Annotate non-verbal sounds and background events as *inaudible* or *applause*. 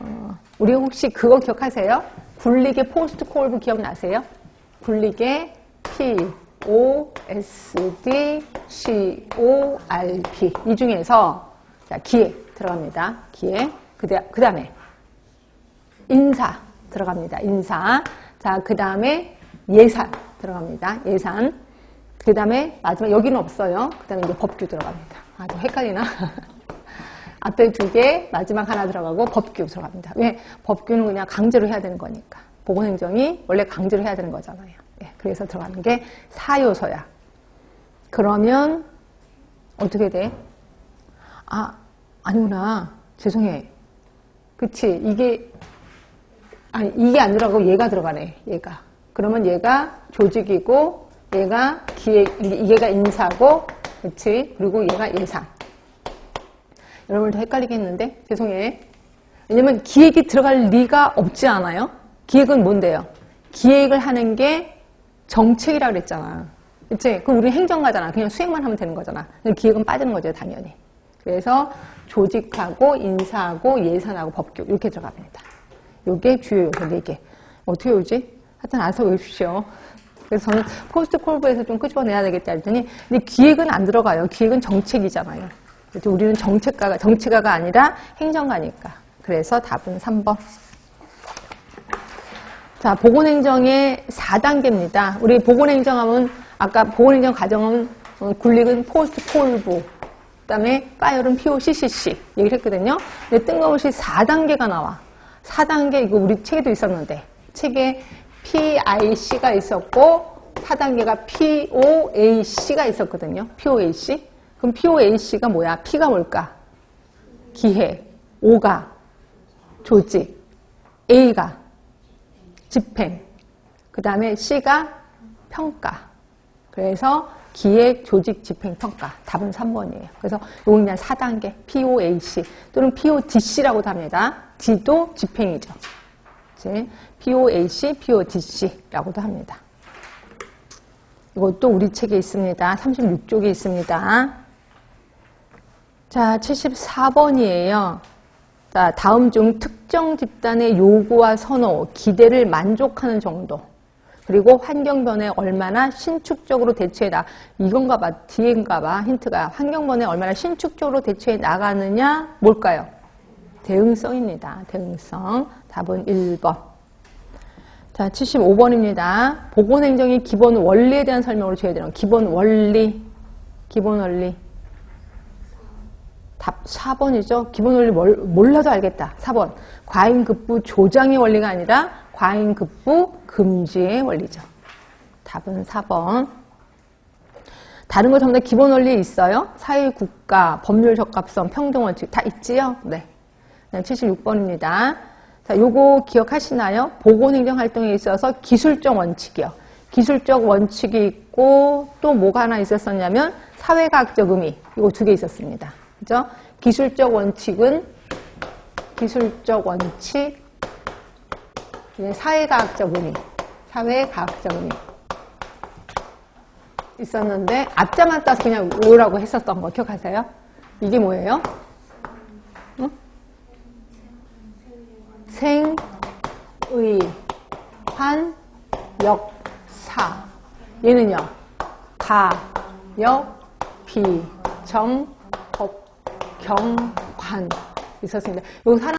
어, 우리 혹시 그거 기억하세요? 굴리게 포스트 콜브 기억나세요? 굴리게 P, O, S, D, C, O, R, P. 이 중에서, 자, 기획 들어갑니다. 기획. 그 다음에, 인사 들어갑니다. 인사. 자, 그 다음에 예산 들어갑니다. 예산. 그 다음에 마지막, 여기는 없어요. 그 다음에 이제 법규 들어갑니다. 아, 좀 헷갈리나? *laughs* 앞에 두 개, 마지막 하나 들어가고 법규 들어갑니다. 왜? 법규는 그냥 강제로 해야 되는 거니까. 보건행정이 원래 강제로 해야 되는 거잖아요. 네, 그래서 들어가는 게 4요소야. 그러면 어떻게 돼? 아, 아니구나. 죄송해. 그치. 이게, 아니, 이게 안 들어가고 얘가 들어가네. 얘가. 그러면 얘가 조직이고, 얘가 기획, 얘가 인사고, 그치. 그리고 얘가 예산. 여러분도 헷갈리겠는데? 죄송해. 왜냐면 기획이 들어갈 리가 없지 않아요? 기획은 뭔데요? 기획을 하는 게 정책이라고 그랬잖아. 그치? 그럼 우리 행정가잖아. 그냥 수행만 하면 되는 거잖아. 기획은 빠지는 거죠, 당연히. 그래서 조직하고 인사하고 예산하고 법규 이렇게 들어갑니다. 요게 주요 요소 4개. 어떻게 오지? 하여튼 알아서 외우십시오. 그래서 저는 포스트 콜브에서 좀 끄집어내야 되겠다 했더니 근데 기획은 안 들어가요. 기획은 정책이잖아요. 우리는 정책가가 정책가가 아니라 행정가니까. 그래서 답은 3번. 자, 보건행정의 4단계입니다. 우리 보건행정하면 아까 보건행정 과정은 어, 굴릭은 포스트 콜브, 그다음에 파열은 POCCC 얘기를 했거든요. 근데 뜬금없이 4단계가 나와. 4단계 이거 우리 책에도 있었는데 책에 PIC가 있었고 4단계가 POAC가 있었거든요. POAC. 그럼 POAC가 뭐야? P가 뭘까? 기획, O가 조직, A가 집행, 그 다음에 C가 평가. 그래서 기획, 조직, 집행, 평가. 답은 3번이에요. 그래서 이건 그냥 4단계, POAC 또는 PODC라고도 합니다. D도 집행이죠. POAC, PODC라고도 합니다. 이것도 우리 책에 있습니다. 36쪽에 있습니다. 자, 74번이에요. 자, 다음 중 특정 집단의 요구와 선호, 기대를 만족하는 정도. 그리고 환경 변화에 얼마나 신축적으로 대처해 나 이건가 봐 뒤인가 봐 힌트가 환경 변화에 얼마나 신축적으로 대처해 나가느냐 뭘까요? 대응성입니다. 대응성. 답은 1번. 자, 75번입니다. 보건행정의 기본 원리에 대한 설명을 줘야 되는 기본 원리. 기본 원리. 답 4번이죠. 기본 원리 몰라도 알겠다. 4번. 과잉급부 조장의 원리가 아니라 과잉급부 금지의 원리죠. 답은 4번. 다른 거다 기본 원리에 있어요. 사회, 국가, 법률 적합성, 평등 원칙 다 있지요? 네. 76번입니다. 자, 요거 기억하시나요? 보건행정 활동에 있어서 기술적 원칙이요. 기술적 원칙이 있고 또 뭐가 하나 있었었냐면 사회과학적 의미 이거 두 개 있었습니다. 그죠? 기술적 원칙은 기술적 원칙 사회과학적 의미 사회과학적 의미 있었는데 앞자만 따서 그냥 오라고 했었던 거 기억하세요? 이게 뭐예요? 응? 생, 의, 환, 역, 사. 얘는요. 가, 역, 비, 정, 법, 경, 관. 있었습니다. 요 사람